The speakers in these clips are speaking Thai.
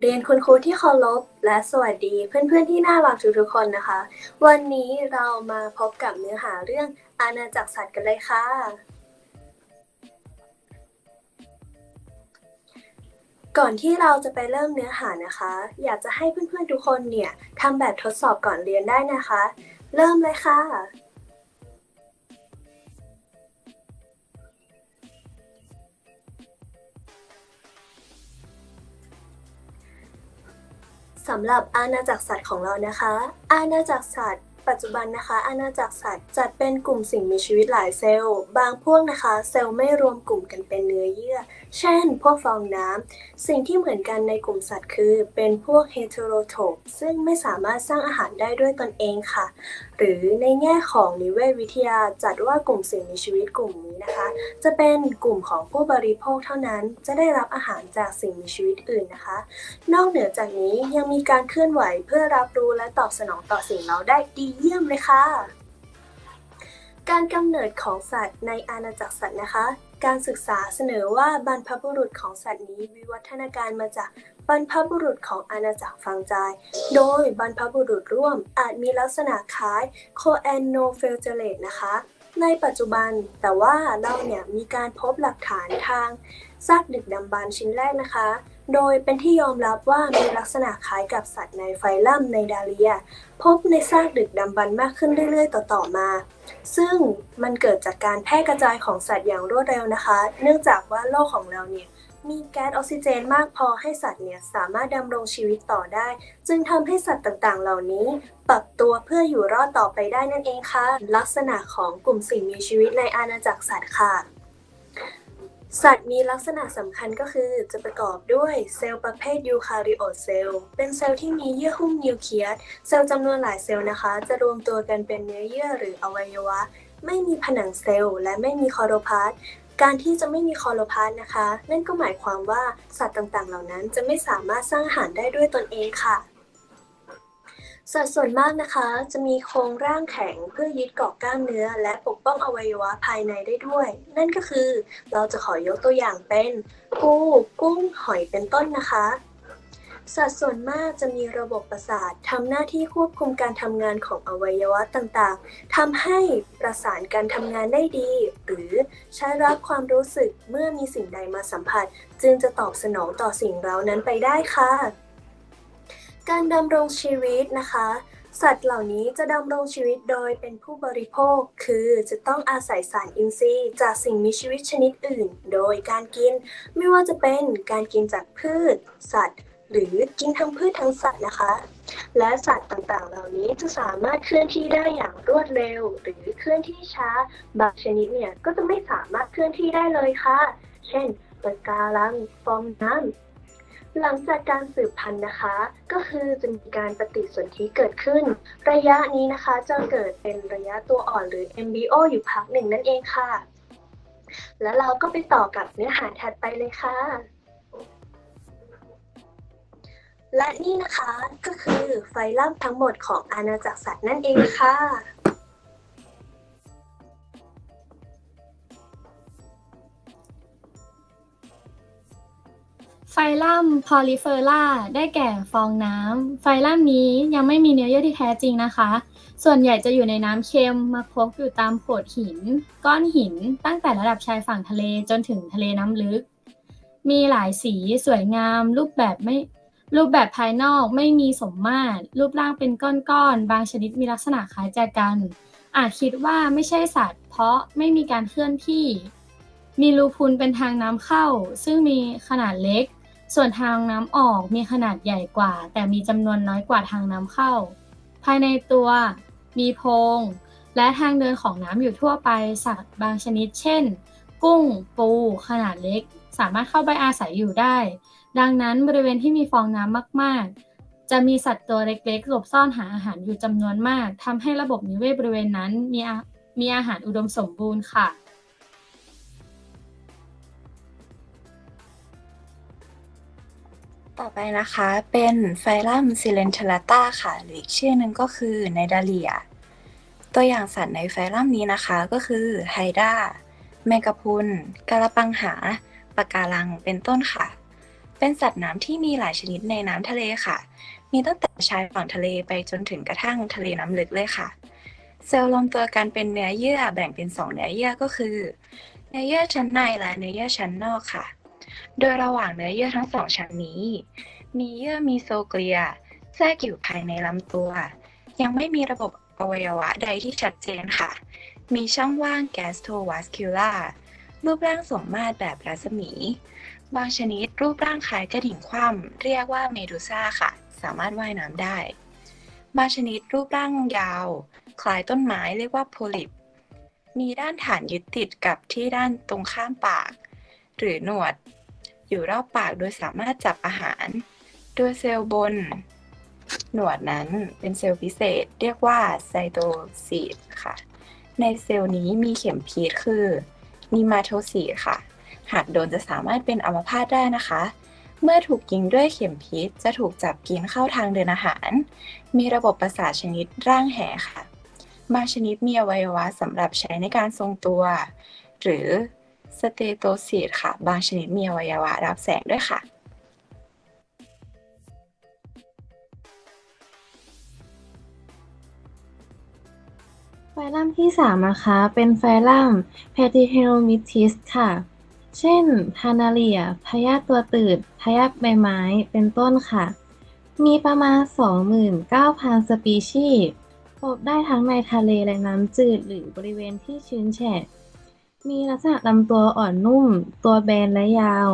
เรียนคุณครูที่เคารพและสวัสดีเพื่อนๆที่น่ารักทุกๆคนนะคะ วันนี้เรามาพบกับเนื้อหาเรื่องอาณาจักรสัตว์กันเลยค่ะ ก่อนที่เราจะไปเริ่มเนื้อหานะคะ อยากจะให้เพื่อนๆทุกคนเนี่ยทำแบบทดสอบก่อนเรียนได้นะคะ เริ่มเลยค่ะำหรับอาณาจักรสัตว์ของเรานะคะ อาณาจักรสัตว์ ปัจจุบันนะคะ อาณาจักรสัตว์จัดเป็นกลุ่มสิ่งมีชีวิตหลายเซลล์ บางพวกนะคะ เซลล์ไม่รวมกลุ่มกันเป็นเนื้อเยื่อ เช่น พวกฟองน้ำสิ่งที่เหมือนกันในกลุ่มสัตว์คือ เป็นพวกเฮเทโรโทปซึ่งไม่สามารถสร้างอาหารได้ด้วยตนเองค่ะ หรือในแง่ของนิเวศวิทยาจัดว่ากลุ่มสิ่งมีชีวิตกลุ่มนี้นะคะ จะเป็นกลุ่มของผู้บริโภคเท่านั้น จะได้รับอาหารจากสิ่งมีชีวิตอื่นนะคะ นอกเหนือจากนี้ยังมีการเคลื่อนไหวเพื่อรับรู้และตอบสนองต่อสิ่งเราได้ดีเยี่ยมเลยค่ะ การกำเนิดของสัตว์ในอาณาจักรสัตว์นะคะ การศึกษาเสนอว่าบรรพบุรุษของสัตว์นี้วิวัฒนาการมาจากบรรพบุรุษของอาณาจักรฟังจาย โดยบรรพบุรุษร่วมอาจมีลักษณะคล้ายโคแอนโนเฟลเจเลตนะคะ ในปัจจุบันแต่ว่าเราเนี่ยมีการพบหลักฐานทางซากดึกดำบรรพ์ชิ้นแรกนะคะ โดยเป็นที่ยอมรับว่ามีลักษณะคล้ายกับสัตว์ในไฟลัมในดาเลีย พบในซากดึกดำบรรพ์มากขึ้นเรื่อยๆ ต่อๆมา ซึ่งมันเกิดจากการแพร่กระจายของสัตว์อย่างรวดเร็วนะคะ เนื่องจากว่าโลกของเราเนี่ยมีแก๊สออกซิเจนมากพอให้สัตว์เนี่ยสามารถดำรงชีวิตต่อได้ จึงทำให้สัตว์ต่างๆ เหล่านี้ ปรับตัวเพื่ออยู่รอดต่อไปได้นั่นเองค่ะ ลักษณะของกลุ่มสิ่งมีชีวิตในอาณาจักรสัตว์ค่ะ สัตว์มีลักษณะสำคัญก็คือจะประกอบด้วยเซลล์ประเภทยูคาริโอตเซลล์เป็นเซลล์ที่มีเยื่อหุ้มนิวเคลียสเซลล์จำนวนหลายเซลล์นะคะ จะรวมตัวกันเป็นเนื้อเยื่อหรืออวัยวะ ไม่มีผนังเซลล์และไม่มีคอโรพาสต์การที่จะไม่มีคอโรพาสต์นะคะ นั่นก็หมายความว่าสัตว์ต่างๆ เหล่านั้นจะไม่สามารถสร้างอาหารได้ด้วยตนเองค่ะ สัตว์ส่วนมากนะคะ จะมีโครงร่างแข็งเพื่อยึดเกาะกล้ามเนื้อ และปกป้องอวัยวะภายในได้ด้วย นั่นก็คือเราจะขอยกตัวอย่างเป็น ปูกุ้งหอยเป็นต้นนะคะ สัตว์ส่วนมากจะมีระบบประสาททำหน้าที่ควบคุมการทำงานของอวัยวะต่างๆทำให้ประสานการทำงานได้ดี หรือใช้รับความรู้สึกเมื่อมีสิ่งใดมาสัมผัส จึงจะตอบสนองต่อสิ่งเหล่านั้นไปได้ค่ะ การดำรงชีวิตนะคะ สัตว์เหล่านี้จะดำรงชีวิตโดยเป็นผู้บริโภค คือจะต้องอาศัยสารอินทรีย์ จากสิ่งมีชีวิตชนิดอื่น โดยการกิน ไม่ว่าจะเป็นการกินจากพืช สัตว์ หรือกินทั้งพืชทั้งสัตว์นะคะ และสัตว์ต่างๆ เหล่านี้จะสามารถเคลื่อนที่ได้อย่างรวดเร็ว หรือเคลื่อนที่ช้า บางชนิดเนี่ยก็จะไม่สามารถเคลื่อนที่ได้เลยค่ะ เช่นปะการังฟองน้ำ หลังจากการสืบพันธุ์นะคะ ก็คือจะมีการปฏิสนธิเกิดขึ้น ระยะนี้นะคะจะเกิดเป็นระยะตัวอ่อนหรือ MBO อยู่พักหนึ่งนั่นเองค่ะ แล้วเราก็ไปต่อกับเนื้อหาถัดไปเลยค่ะ และนี่นะคะก็คือไฟลัมทั้งหมดของอาณาจักรสัตว์นั่นเองค่ะ ไฟลัมพอลิเฟอร่าได้แก่ฟองน้ำ ไฟลัมนี้ยังไม่มีเนื้อเยื่อที่แท้จริงนะคะ ส่วนใหญ่จะอยู่ในน้ำเค็มมาพบอยู่ตามโขดหิน ก้อนหินตั้งแต่ระดับชายฝั่งทะเลจนถึงทะเลน้ำลึก มีหลายสีสวยงาม รูปแบบไม่รูปแบบภายนอกไม่มีสมมาตร รูปร่างเป็นก้อนๆ บางชนิดมีลักษณะคล้ายแจกัน อาจคิดว่าไม่ใช่สัตว์ เพราะไม่มีการเคลื่อนที่ มีรูพุนเป็นทางน้ำเข้า ซึ่งมีขนาดเล็ก ส่วนทางน้ำออกมีขนาดใหญ่กว่า แต่มีจำนวนน้อยกว่าทางน้ำเข้า ภายในตัวมีโพรงและทางเดินของน้ำอยู่ทั่วไปสัตว์บางชนิด เช่น กุ้ง ปู ขนาดเล็ก สามารถเข้าไปอาศัยอยู่ได้ ดังนั้นบริเวณที่มีฟองน้ำมาก ๆ จะมีสัตว์ตัวเล็กๆหลบซ่อนหาอาหารอยู่จำนวนมากทำให้ระบบนิเวศบริเวณนั้นมีอามีอาหารอุดมสมบูรณ์ค่ะ ต่อไปนะคะเป็นไฟลัมซิเลนเทลตาค่ะ หรืออีกชื่อหนึ่งก็คือไนดาเลีย ตัวอย่างสัตว์ในไฟลัมนี้นะคะก็คือไฮดราแมงกะพุนกาละปังหาปะการังเป็นต้นค่ะ เป็นสัตว์น้ำที่มีหลายชนิดในน้ำทะเลค่ะ มีตั้งแต่ชายฝั่งทะเลไปจนถึงกระทั่งทะเลน้ำลึกเลยค่ะ เซลล์รวมตัวกันเป็นเนื้อเยื่อแบ่งเป็นสองเนื้อเยื่อก็คือ เนื้อเยื่อชั้นในและเนื้อเยื่อชั้นนอกค่ะ โดยระหว่างเนื้อเยื่อทั้งสองชั้นนี้ มีเยื่อมีโซเกลีย แทรกอยู่ภายในลำตัว ยังไม่มีระบบอวัยวะใดที่ชัดเจนค่ะ มีช่องว่าง gastrovascular รูปร่างสมมาตรแบบรัศมี บางชนิดรูปร่างคล้ายกระดิ่งคว่ำเรียกว่าเมดูซ่าค่ะ สามารถว่ายน้ำได้ บางชนิดรูปร่างยาว คล้ายต้นไม้เรียกว่าโพลิป มีด้านฐานยึดติดกับที่ด้านตรงข้ามปาก หรือหนวด อยู่รอบปากโดยสามารถจับอาหาร โดยเซลล์บน หนวดนั้นเป็นเซลล์พิเศษเรียกว่าไซโตซีดค่ะ ในเซลล์นี้มีเข็มพีชคือนีมาโทซีดค่ะ หากโดนจะสามารถเป็นอัมพาตได้นะคะ เมื่อถูกยิงด้วยเข็มพิษจะถูกจับกินเข้าทางเดินอาหาร มีระบบประสาทชนิดร่างแหค่ะบางชนิดมีอวัยวะสำหรับใช้ในการทรงตัว หรือ สเตโตซีดค่ะ บางชนิดมีอวัยวะรับแสงด้วยค่ะ ไฟลัมที่ 3 นะคะ เป็นไฟลัม p a t i h e l m y t i s ค่ะ เช่นทานาเลียพยาธิตัวตืดพยาธิใบไม้ เป็นต้นค่ะ มีประมาณ 29,000 สปีชีส์พบได้ทั้งในทะเลและน้ำจืดหรือบริเวณที่ชื้นแฉะ มีลักษณะลำตัวอ่อนนุ่ม ตัวแบนและยาว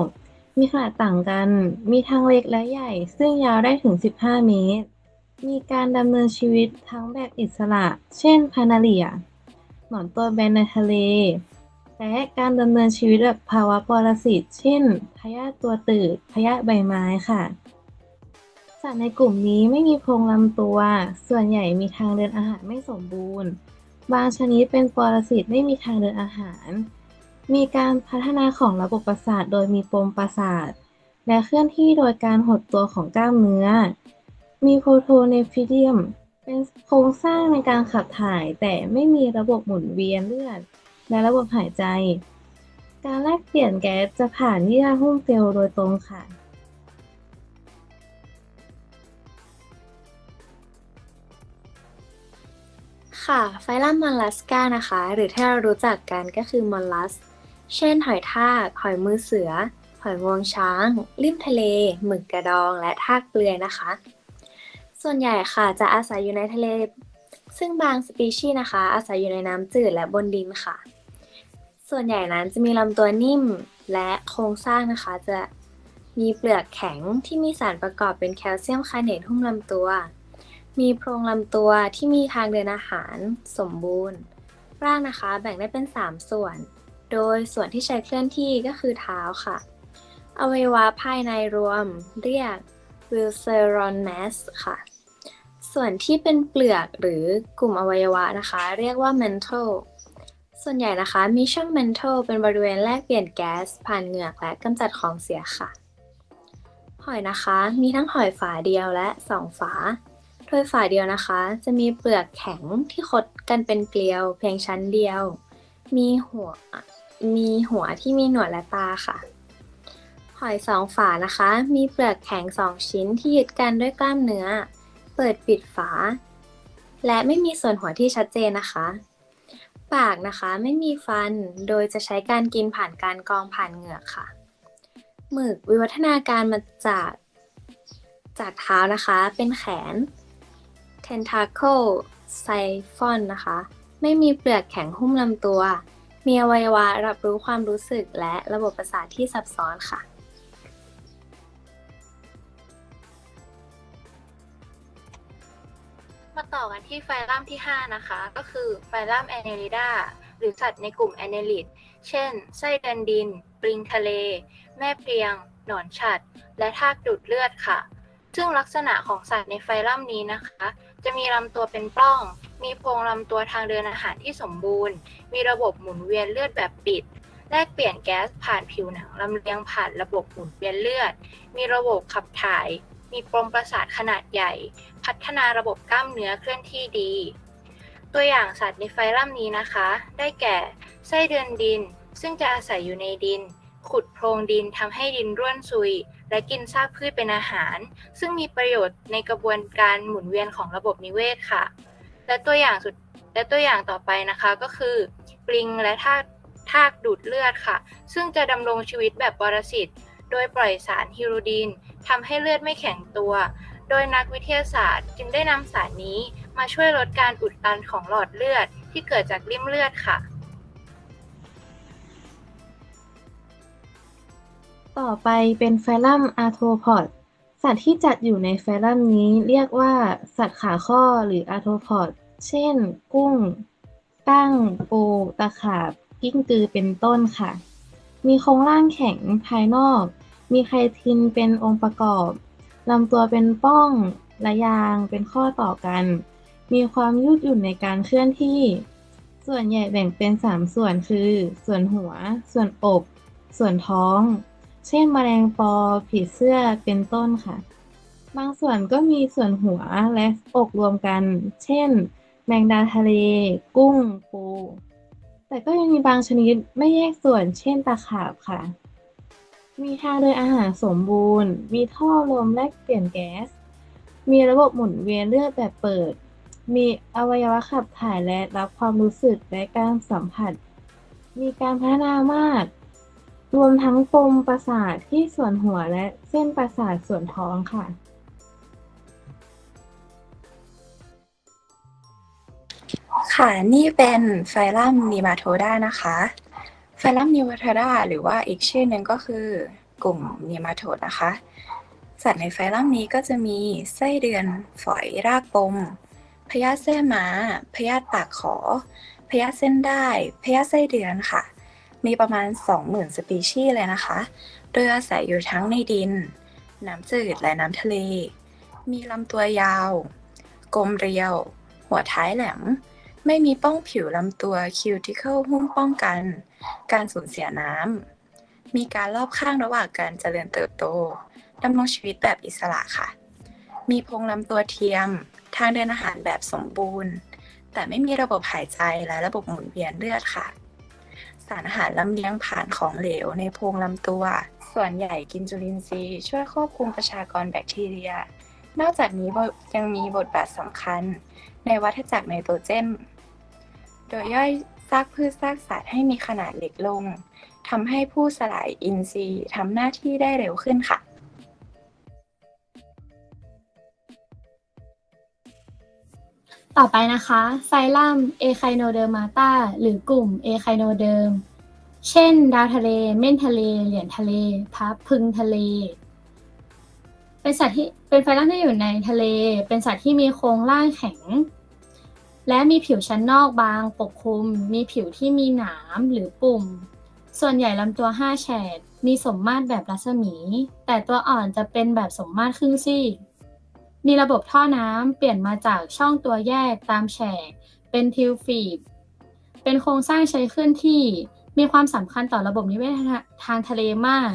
มีขนาดต่างกัน มีทั้งเล็กและใหญ่ ซึ่งยาวได้ถึง 15 เมตร มีการดำเนินชีวิตทั้งแบบอิสระ เช่นพานาเลีย หนอนตัวแบนในทะเล และการดำเนินชีวิตแบบภาวะปรสิต เช่น พยาธิตัวตืด พยาธิใบไม้ค่ะ สัตว์ในกลุ่มนี้ไม่มีโพรงลำตัว ส่วนใหญ่มีทางเดินอาหารไม่สมบูรณ์ บางชนิดเป็นปรสิตไม่มีทางเดินอาหาร มีการพัฒนาของระบบประสาทโดยมีปมประสาท และเคลื่อนที่โดยการหดตัวของกล้ามเนื้อ มีโพโทเนฟิเดียม เป็นโครงสร้างในการขับถ่ายแต่ไม่มีระบบหมุนเวียนเลือด และระบบหายใจ การแลกเปลี่ยนแก๊สจะผ่านเยื่อหุ้มเซลล์โดยตรงค่ะ ค่ะ ไฟลัมมอลลัสกานะคะ หรือที่เรารู้จักกันก็คือมอลลัส เช่น หอยทาก หอยมือเสือ หอยงวงช้าง ลิ่มทะเล หมึกกระดอง และทากเปลือยนะคะ ส่วนใหญ่ค่ะจะอาศัยอยู่ในทะเล ซึ่งบางสปีชีส์นะคะ อาศัยอยู่ในน้ำจืดและบนดินค่ะ ส่วนใหญ่นั้นจะมีลำตัวนิ่มและโครงสร้างนะคะจะมีเปลือกแข็งที่มีสารประกอบเป็นแคลเซียมคาร์เนตหุ้มลำตัว มีโพรงลำตัวที่มีทางเดินอาหารสมบูรณ์ ร่างนะคะแบ่งได้เป็น 3 ส่วน โดยส่วนที่ใช้เคลื่อนที่ก็คือเท้าค่ะ อวัยวะภายในรวมเรียก w i l s e r o n m a s ค่ะ ส่วนที่เป็นเปลือกหรือกลุ่มอวัยวะนะคะ เรียกว่า mantle ส่วนใหญ่นะคะมีช่อง mantle เป็นบริเวณแลกเปลี่ยนแก๊ส ผ่านเหงือกและกำจัดของเสียค่ะ หอยนะคะมีทั้งหอยฝาเดียวและสองฝา โดยฝ่าเดียวนะคะ จะมีเปลือกแข็งที่คดกันเป็นเกลียวเพียงชั้นเดียว มีหัวมีหัวที่มีหนวดและตาค่ะ หอยสองฝานะคะ มีเปลือกแข็งสองชิ้นที่ยึดกันด้วยกล้ามเนื้อ เปิดปิดฝา และไม่มีส่วนหัวที่ชัดเจนนะคะ ปากนะคะไม่มีฟัน โดยจะใช้การกินผ่านการกรองผ่านเหงือกค่ะ หมึกวิวัฒนาการมาจาก จากเท้านะคะ เป็นแขน tentacle siphon นะคะ ไม่มีเปลือกแข็งหุ้มลำตัว มีอวัยวะรับรู้ความรู้สึกและระบบประสาทที่ซับซ้อนค่ะมาต่อกันที่ไฟลัมที่ 5 นะคะ ก็คือไฟลัมแอ n นลิดาหรือสัตว์ในกลุ่มแอ n นลิดเช่น ไส้เดือนดิน ปลิงทะเล แม่เพียง หนอนฉัด และทากดูดเลือดค่ะ ซึ่งลักษณะของสัตว์ในไฟลัมนี้นะคะ จะมีลำตัวเป็นปล้อง มีโพรงลำตัวทางเดินอาหารที่สมบูรณ์ มีระบบหมุนเวียนเลือดแบบปิด แลกเปลี่ยนแก๊สผ่านผิวหนังลำเลียงผ่านระบบหมุนเวียนเลือด มีระบบขับถ่าย มีปมประสาทขนาดใหญ่ พัฒนาระบบกล้ามเนื้อเคลื่อนที่ดี ตัวอย่างสัตว์ในไฟลัมนี้นะคะ ได้แก่ไส้เดือนดิน ซึ่งจะอาศัยอยู่ในดิน ขุดโพรงดินทำให้ดินร่วนซุย และกินซากพืชเป็นอาหาร ซึ่งมีประโยชน์ในกระบวนการหมุนเวียนของระบบนิเวศค่ะ และตัวอย่างสุดและตัวอย่างต่อไปนะคะก็คือ ปลิงและทากทากดูดเลือดค่ะ ซึ่งจะดำรงชีวิตแบบปรสิตโดยปล่อยสารฮิโรดีนทำให้เลือดไม่แข็งตัว โดยนักวิทยาศาสตร์จึงได้นำสารนี้มาช่วยลดการอุดตันของหลอดเลือดที่เกิดจากริ่มเลือดค่ะ ต่อไปเป็นไฟลัมอาร์โทพอดสัตว์ที่จัดอยู่ในไฟลัมนี้เรียกว่า สัตว์ขาข้อหรืออาร์โทพอดเช่น กุ้งกั้ง ปู ตะขาบ กิ้งกือเป็นต้นค่ะ มีโครงร่างแข็งภายนอก มีไคทินเป็นองค์ประกอบลำตัวเป็นป้อง และยางเป็นข้อต่อกัน มีความยืดหยุ่นในการเคลื่อนที่ ส่วนใหญ่แบ่งเป็น 3 ส่วนคือ ส่วนหัว ส่วนอก ส่วนท้อง เช่นแมลงปอผีเสื้อเป็นต้นค่ะ บางส่วนก็มีส่วนหัวและอกรวมกัน เช่น แมงดาทะเล กุ้งปู แต่ก็ยังมีบางชนิดไม่แยกส่วน เช่นตะขาบค่ะ มีทางเดินอาหารสมบูรณ์ มีท่อลมแลกเปลี่ยนแก๊ส มีระบบหมุนเวียนเลือดแบบเปิด มีอวัยวะขับถ่ายและรับความรู้สึกและการสัมผัส มีการพัฒนามาก รวมทั้งปมประสาทที่ส่วนหัวและเส้นประสาทส่วนท้องค่ะ ค่ะ นี่เป็นไฟลัมนีมาโทดานะคะ ไฟลัมนีมาโทดาหรือว่าอีกชื่อหนึ่งก็คือกลุ่มนีมาโทดนะคะ สัตว์ในไฟลัมนี้ก็จะมีไส้เดือนฝอยรากปมพยาธิแส้ม้าพยาธิปากขอพยาธิเส้นได้พยาธิไส้เดือนค่ะ มีประมาณ 20,000 สปีชีส์เลยนะคะ โดยอาศัยอยู่ทั้งในดิน น้ำจืดและน้ำทะเล มีลำตัวยาว กลมเรียว หัวท้ายแหลม ไม่มีป้องผิวลำตัวคิวติเคิลหุ้มป้องกัน การสูญเสียน้ำ มีการรอบข้างระหว่างการเจริญเติบโตดำรงชีวิตแบบอิสระค่ะ มีพงลำตัวเทียม ทางเดินอาหารแบบสมบูรณ์ แต่ไม่มีระบบหายใจและระบบหมุนเวียนเลือดค่ะ สารอาหารลำเลียงผ่านของเหลวในโพรงลำตัว ส่วนใหญ่กินจุลินทรีย์ช่วยควบคุมประชากรแบคทีเรีย นอกจากนี้ยังมีบทบาทสำคัญ ในวัฏจักรไนโตรเจน โดยย่อยซากพืชซากสัตว์ให้มีขนาดเล็กลงทำให้ผู้สลายอินทรีย์ทำหน้าที่ได้เร็วขึ้นค่ะ ต่อไปนะคะไฟลัมเอไคโนเดอร์มาตาหรือกลุ่มเอไคโนเดิมเช่น ดาวทะเล เม่นทะเล เหรียญทะเล พับพึงทะเล เป็นสัตว์ที่เป็นไฟลัมที่อยู่ในทะเล เป็นสัตว์ที่มีโครงร่างแข็ง และมีผิวชั้นนอกบางปกคลุม มีผิวที่มีหนามหรือปุ่ม ส่วนใหญ่ลำตัว 5 แฉกมีสมมาตรแบบรัศมี แต่ตัวอ่อนจะเป็นแบบสมมาตรครึ่งซีก มีระบบท่อน้ำเปลี่ยนมาจากช่องตัวแยกตามแฉกเป็นทิวฟีบเป็นโครงสร้างใช้เคลื่อนที่มีความสำคัญต่อระบบนิเวศทางทะเลมาก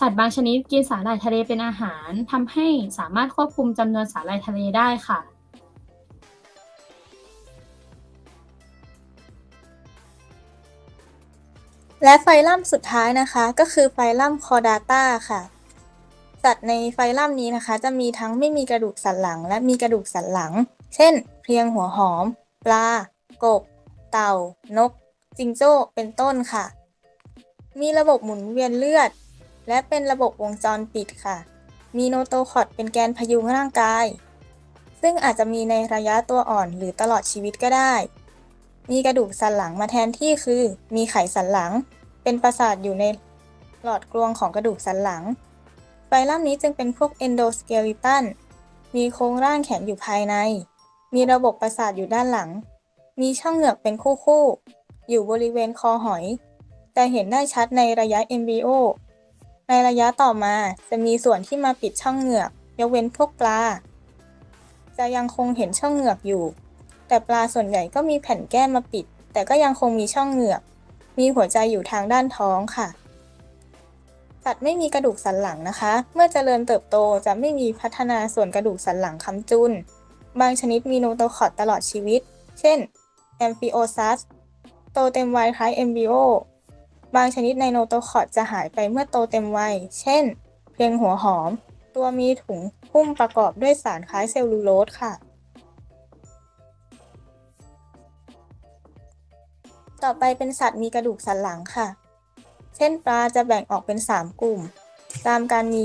สัตว์บางชนิดกินสาหร่ายทะเลเป็นอาหารทำให้สามารถควบคุมจำนวนสาหร่ายทะเลได้ค่ะและไฟลัมสุดท้ายนะคะ ก็คือไฟลัมคอดาต้าค่ะ สัตว์ในไฟลัมนี้นะคะ จะมีทั้งไม่มีกระดูกสันหลัง และมีกระดูกสันหลัง เช่น เพลียงหัวหอม ปลา กบ เต่า นก จิงโจ้ เป็นต้นค่ะ มีระบบหมุนเวียนเลือด และเป็นระบบวงจรปิดค่ะ มีโนโตคอดเป็นแกนพยุงร่างกาย ซึ่งอาจจะมีในระยะตัวอ่อนหรือตลอดชีวิตก็ได้ มีกระดูกสันหลังมาแทนที่คือ มีไขสันหลัง เป็นประสาทอยู่ในหลอดกลวงของกระดูกสันหลัง ไฟลัมนี้จึงเป็นพวกเอนโดสเกลิตันมีโครงร่างแข็งอยู่ภายใน มีระบบประสาทอยู่ด้านหลัง มีช่องเหงือกเป็นคู่ๆอยู่บริเวณคอหอย แต่เห็นได้ชัดในระยะเอมบริโอ ในระยะต่อมาจะมีส่วนที่มาปิดช่องเหงือก ยกเว้นพวกปลา จะยังคงเห็นช่องเหงือกอยู่ แต่ปลาส่วนใหญ่ก็มีแผ่นแก้มมาปิด แต่ก็ยังคงมีช่องเหงือก มีหัวใจอยู่ทางด้านท้องค่ะ สัตว์ไม่มีกระดูกสันหลังนะคะ เมื่อเจริญเติบโตจะไม่มีพัฒนาส่วนกระดูกสันหลังค้ำจุน บางชนิดมีโนโตคอดตลอดชีวิต เช่นแอมฟิโอซัสโตเต็มวัยคล้ายเอมบิโอบางชนิดในโนโตคอดจะหายไปเมื่อโตเต็มวัย เช่น เพพียงหัวหอม ตัวมีถุงหุ้มประกอบด้วยสารคล้ายเซลลูโลสค่ะ ต่อไปเป็นสัตว์มีกระดูกสันหลังค่ะ เช่นปลาจะแบ่งออกเป็น 3 กลุ่ม ตามการมี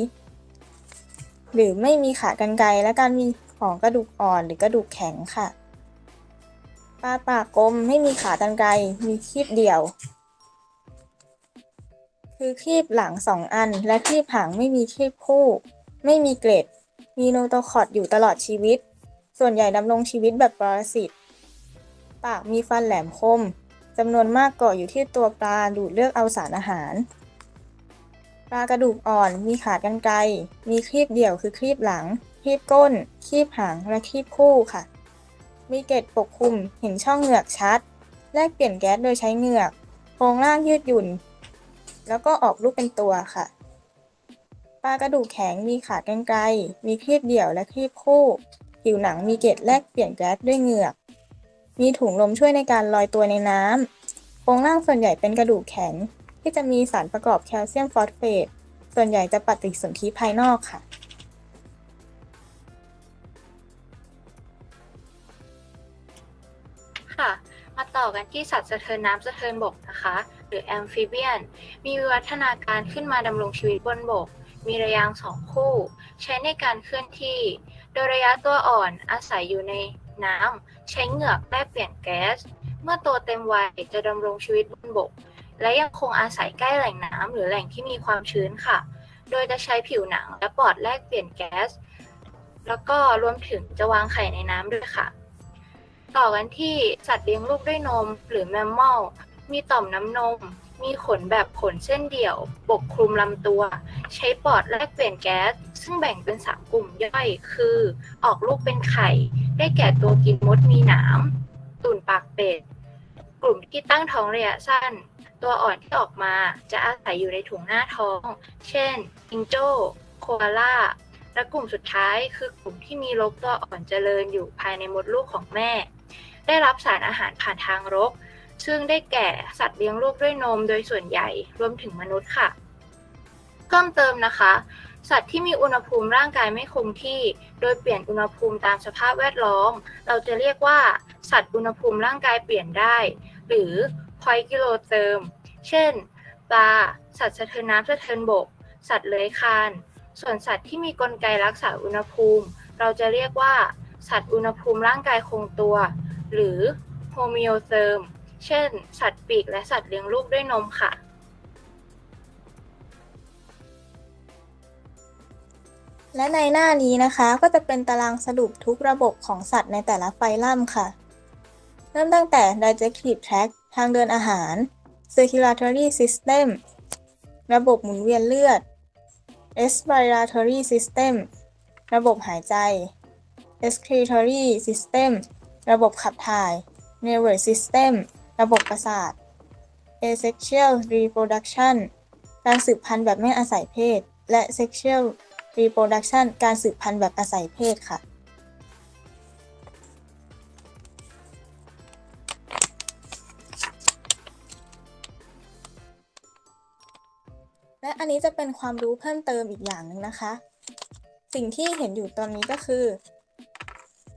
หรือไม่มีขากรรไกรและการมีของกระดูกอ่อนหรือกระดูกแข็งค่ะ ปลาปากกลมไม่มีขากรรไกรมีคีบเดี่ยว คือคีบหลังสองอัน และคีบหางไม่มีคีบคู่ ไม่มีเกล็ด มีโนโตคอดอยู่ตลอดชีวิต ส่วนใหญ่ดำรงชีวิตแบบปรสิตปากมีฟันแหลมคม จำนวนมากเกาะอยู่ที่ตัวปลาดูดเลือกเอาสารอาหาร ปลากระดูกอ่อนมีขากรรไกรมีครีบเดี่ยวคือครีบหลัง ครีบก้น ครีบหาง และครีบคู่ค่ะ มีเกล็ดปกคลุมเห็นช่องเหงือกชัด แลกเปลี่ยนแก๊สโดยใช้เหงือกโครงร่างยืดหยุ่น แล้วก็ออกลูกเป็นตัวค่ะ ปลากระดูกแข็งมีขากรรไกรมีครีบเดี่ยวและครีบคู่ ผิวหนังมีเกล็ดแลกเปลี่ยนแก๊สด้วยเหงือก มีถุงลมช่วยในการลอยตัวในน้ำโครงร่างส่วนใหญ่เป็นกระดูกแข็ง ที่จะมีสารประกอบแคลเซียมฟอสเฟต ส่วนใหญ่จะปฏิสนธิภายนอกค่ะค่ะ มาต่อกันที่สัตว์สะเทินน้ำสะเทินบกนะคะ หรือแอมฟิเบียน มีวิวัฒนาการขึ้นมาดำรงชีวิตบนบก มีระยางสองคู่ ใช้ในการเคลื่อนที่ โดยระยะตัวอ่อนอาศัยอยู่ในน้ำ ใช้เหงือกแลกเปลี่ยนแก๊ส เมื่อโตเต็มวัยจะดำรงชีวิตบนบก และยังคงอาศัยใกล้แหล่งน้ำหรือแหล่งที่มีความชื้นค่ะ โดยจะใช้ผิวหนังและปอดแลกเปลี่ยนแก๊ส แล้วก็รวมถึงจะวางไข่ในน้ำด้วยค่ะ ต่อกันที่สัตว์เลี้ยงลูกด้วยนมหรือแมมมอลมีต่อมน้ำนม มีขนแบบขนเส้นเดี่ยว ปกคลุมลำตัว ใช้ปอดแลกเปลี่ยนแก๊ส ซึ่งแบ่งเป็นสามกลุ่มย่อย คือ ออกลูกเป็นไข่ ได้แก่ตัวกินมดมีหนาม ตุ่นปากเป็ด กลุ่มที่ตั้งท้องระยะสั้น ตัวอ่อนที่ออกมาจะอาศัยอยู่ในถุงหน้าท้อง เช่นจิงโจ้ โคอาล่า และกลุ่มสุดท้ายคือกลุ่มที่มีรกตัวอ่อนเจริญอยู่ภายในมดลูกของแม่ ได้รับสารอาหารผ่านทางรก ซึ่งได้แก่สัตว์เลี้ยงลูกด้วยนมโดยส่วนใหญ่รวมถึงมนุษย์ค่ะ เพิ่มเติมนะคะ สัตว์ที่มีอุณหภูมิร่างกายไม่คงที่ โดยเปลี่ยนอุณหภูมิตามสภาพแวดล้อม เราจะเรียกว่า สัตว์อุณหภูมิร่างกายเปลี่ยนได้ หรือพอยกิโลเติม เช่น ปลา สัตว์สะเทินน้ำสะเทินบก สัตว์เลื้อยคลาน ส่วนสัตว์ที่มีกลไกรักษาอุณหภูมิ เราจะเรียกว่า สัตว์อุณหภูมิร่างกายคงตัว หรือโฮมิโอ เช่น สัตว์ปีกและสัตว์เลี้ยงลูกด้วยนมค่ะ และในหน้านี้นะคะก็จะเป็นตารางสรุปทุกระบบของสัตว์ในแต่ละไฟลัมค่ะ เริ่มตั้งแต่ digestive tract ทางเดินอาหาร circulatory system ระบบหมุนเวียนเลือด respiratory system ระบบหายใจ excretory system ระบบขับถ่าย nervous system ระบบประสาท asexual reproduction การสืบพันธุ์แบบไม่อาศัยเพศ และ sexual reproduction การสืบพันธุ์แบบอาศัยเพศค่ะ และอันนี้จะเป็นความรู้เพิ่มเติมอีกอย่างหนึ่งนะคะ สิ่งที่เห็นอยู่ตอนนี้ก็คือ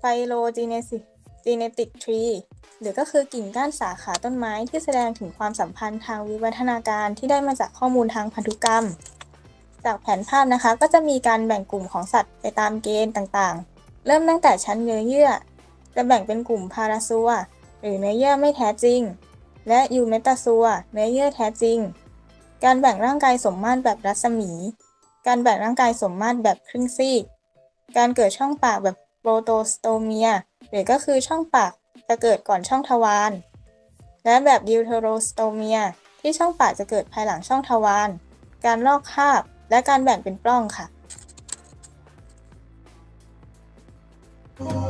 phylogenetic tree หรือก็คือกิ่งก้านสาขาต้นไม้ที่แสดงถึงความสัมพันธ์ทางวิวัฒนาการที่ได้มาจากข้อมูลทางพันธุกรรม จากแผนภาพนะคะ ก็จะมีการแบ่งกลุ่มของสัตว์ไปตามเกณฑ์ต่างๆ เริ่มตั้งแต่ชั้นเนื้อเยื่อ จะแบ่งเป็นกลุ่มพาราซัวหรือเนื้อเยื่อไม่แท้จริง และยูเมตาซัวเนื้อเยื่อแท้จริง การแบ่งร่างกายสมมาตรแบบรัศมี การแบ่งร่างกายสมมาตรแบบครึ่งซีก การเกิดช่องปากแบบโปรโตสโตเมีย หรือก็คือช่องปาก จะเกิดก่อนช่องทวาร และแบบดิวเทโรสโตเมีย ที่ช่องปากจะเกิดภายหลังช่องทวาร การลอกคราบ และการแบ่งเป็นปล้องค่ะ Oh.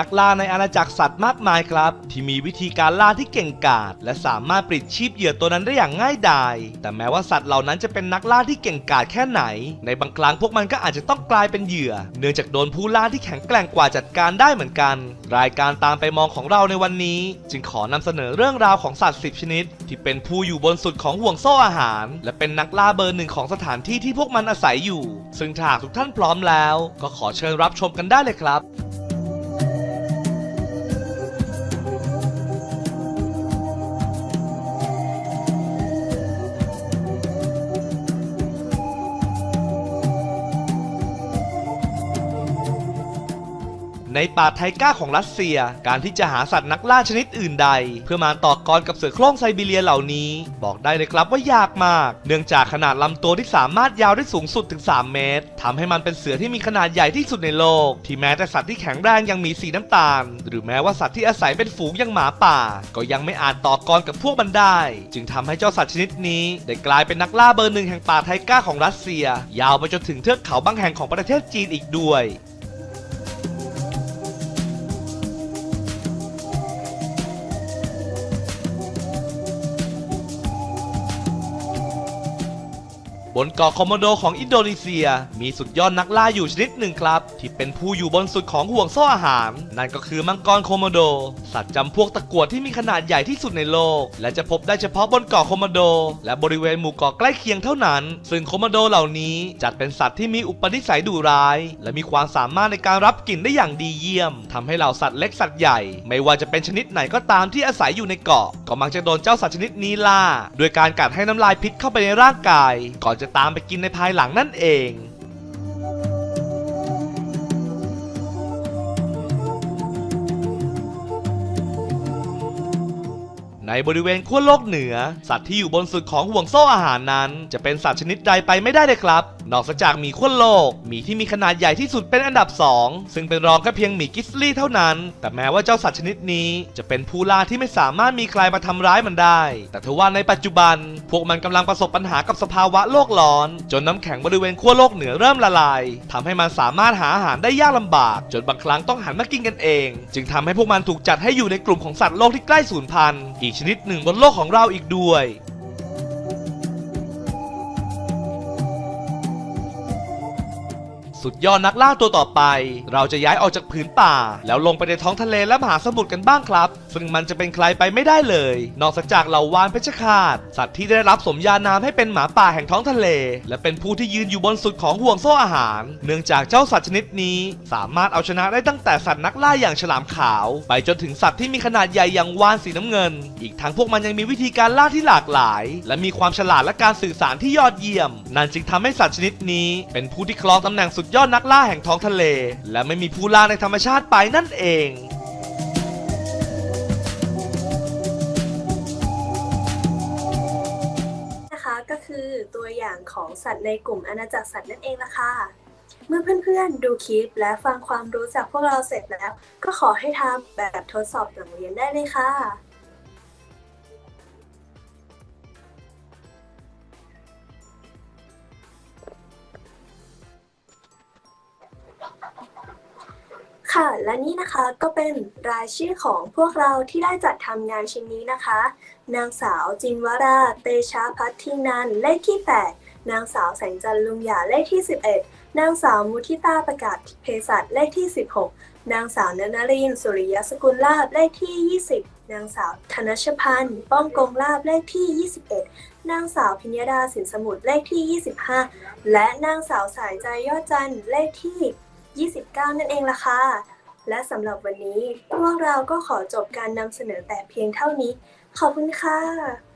นักล่าในอาณาจักรสัตว์มากมายครับ ที่มีวิธีการล่าที่เก่งกาจและสามารถปลิดชีพเหยื่อตัวนั้นได้อย่างง่ายดาย แต่แม้ว่าสัตว์เหล่านั้นจะเป็นนักล่าที่เก่งกาจแค่ไหน ในบางครั้งพวกมันก็อาจจะต้องกลายเป็นเหยื่อ เนื่องจากโดนผู้ล่าที่แข็งแกร่งกว่าจัดการได้เหมือนกัน รายการตามไปมองของเราในวันนี้ จึงขอนำเสนอเรื่องราวของสัตว์10ชนิด ที่เป็นผู้อยู่บนสุดของห่วงโซ่อาหาร และเป็นนักล่าเบอร์หนึ่งของสถานที่ที่พวกมันอาศัยอยู่ ซึ่งถ้าหากทุกท่านพร้อมแล้ว ก็ขอเชิญรับชมกันได้เลยครับ ในป่าไทก้าของรัสเซีย การที่จะหาสัตว์นักล่าชนิดอื่นใด เพื่อมาต่อกรกับเสือโคร่งไซบีเรียเหล่านี้ บอกได้เลยครับว่ายากมาก เนื่องจากขนาดลำตัวที่สามารถยาวได้สูงสุดถึง 3 เมตรทำให้มันเป็นเสือที่มีขนาดใหญ่ที่สุดในโลก ที่แม้แต่สัตว์ที่แข็งแรงยังมีสีน้ำตาล หรือแม้ว่าสัตว์ที่อาศัยเป็นฝูงอย่างหมาป่า ก็ยังไม่อาจต่อกรกับพวกมันได้ จึงทำให้เจ้าสัตว์ชนิดนี้ ได้กลายเป็นนักล่าเบอร์หนึ่งแห่งป่าไทก้าของรัสเซีย ยาวไปจนถึงเทือกเขาบางแห่งของประเทศจีนอีกด้วย บนเกาะคอมโมโดของอินโดนีเซีย มีสุดยอดนักล่าอยู่ชนิดหนึ่งครับ ที่เป็นผู้อยู่บนสุดของห่วงโซ่อาหาร นั่นก็คือมังกรโคโมโด สัตว์จำพวกตะกวดที่มีขนาดใหญ่ที่สุดในโลก และจะพบได้เฉพาะบนเกาะโคโมโด และบริเวณหมู่เกาะใกล้เคียงเท่านั้น ซึ่งโคโมโดเหล่านี้จัดเป็นสัตว์ที่มีอุปนิสัยดุร้าย และมีความสามารถในการรับกลิ่นได้อย่างดีเยี่ยมทำให้เหล่าสัตว์เล็กสัตว์ใหญ่ ไม่ว่าจะเป็นชนิดไหนก็ตามที่อาศัยอยู่ในเกาะ ก็มักจะโดนเจ้าสัตว์ชนิดนี้ล่า โดยการกัดให้น้ำลายพิษเข้าไปในร่างกาย ก่อนจะตามไปกินในภายหลังนั่นเอง ในบริเวณขั้วโลกเหนือ สัตว์ที่อยู่บนสุดของห่วงโซ่อาหารนั้น จะเป็นสัตว์ชนิดใดไปไม่ได้เลยครับ นอกจากหมีขั้วโลกหมีที่มีขนาดใหญ่ที่สุดเป็นอันดับ 2 ซึ่งเป็นรองแค่เพียงหมีกิสลี่เท่านั้น แต่แม้ว่าเจ้าสัตว์ชนิดนี้ จะเป็นผู้ล่าที่ไม่สามารถมีใครมาทำร้ายมันได้ แต่ทว่าในปัจจุบัน พวกมันกำลังประสบปัญหากับสภาวะโลกร้อน จนน้ำแข็งบริเวณขั้วโลกเหนือเริ่มละลายทำให้มันสามารถหาอาหารได้ยากลำบาก จนบางครั้งต้องหันมากินกันเอง จึงทำให้พวกมันถูกจัดให้อยู่ในกลุ่มของสัตว์โลกที่ใกล้สูญพันธุ์อีกชนิดหนึ่งบนโลกของเราอีกด้วย สุดยอดนักล่าตัวต่อไป เราจะย้ายออกจากผืนป่า แล้วลงไปในท้องทะเลและมหาสมุทรกันบ้างครับซึ่งมันจะเป็นใครไปไม่ได้เลย นอกจากเหล่าวานเพชฌฆาตสัตว์ที่ได้รับสมญานามให้เป็นหมาป่าแห่งท้องทะเล และเป็นผู้ที่ยืนอยู่บนสุดของห่วงโซ่อาหาร เนื่องจากเจ้าสัตว์ชนิดนี้ สามารถเอาชนะได้ตั้งแต่สัตว์นักล่าอย่างฉลามขาว ไปจนถึงสัตว์ที่มีขนาดใหญ่อย่างวานสีน้ำเงิน อีกทั้งพวกมันยังมีวิธีการล่าที่หลากหลาย และมีความฉลาดและการสื่อสารที่ยอดเยี่ยม นั่นจึงทำให้สัตว์ชนิดนี้ เป็นผู้ที่ครองตำแหน่งสุดยอดนักล่าแห่งท้องทะเล และไม่มีผู้ล่าในธรรมชาติไปนั่นเอง อตัวอย่างของสัตว์ในกลุ่มอาณาจักรสัตว์นั่นเองล่ะค่ะ เมื่อเพื่อนๆ ดูคลิปและฟังความรู้จากพวกเราเสร็จแล้ว ก็ขอให้ทำแบบทดสอบหลังเรียนได้เลยค่ะ ค่ะ และนี่นะคะก็เป็นรายชื่อของพวกเราที่ได้จัดทำงานชิ้นนี้นะคะ นางสาวจินวรา เตชะพัทินัน เลขที่ 8 นางสาวแสงจันทร์ลุงหยาเลขที่ 11 นางสาวมุทิตาประกาศเภสัชเลขที่ 16 นางสาวนนรินสุริยสกุลลาภเลขที่ 20 นางสาวธนชพันธ์ป้องกงลาภเลขที่ 21 นางสาวพิญญาดาสินสมุทรเลขที่ 25 และนางสาวสายใจยอดจันทร์เลขที่ 29 นั่นเองล่ะค่ะ และสำหรับวันนี้พวกเราก็ขอจบการนำเสนอแต่เพียงเท่านี้ ขอบคุณค่ะ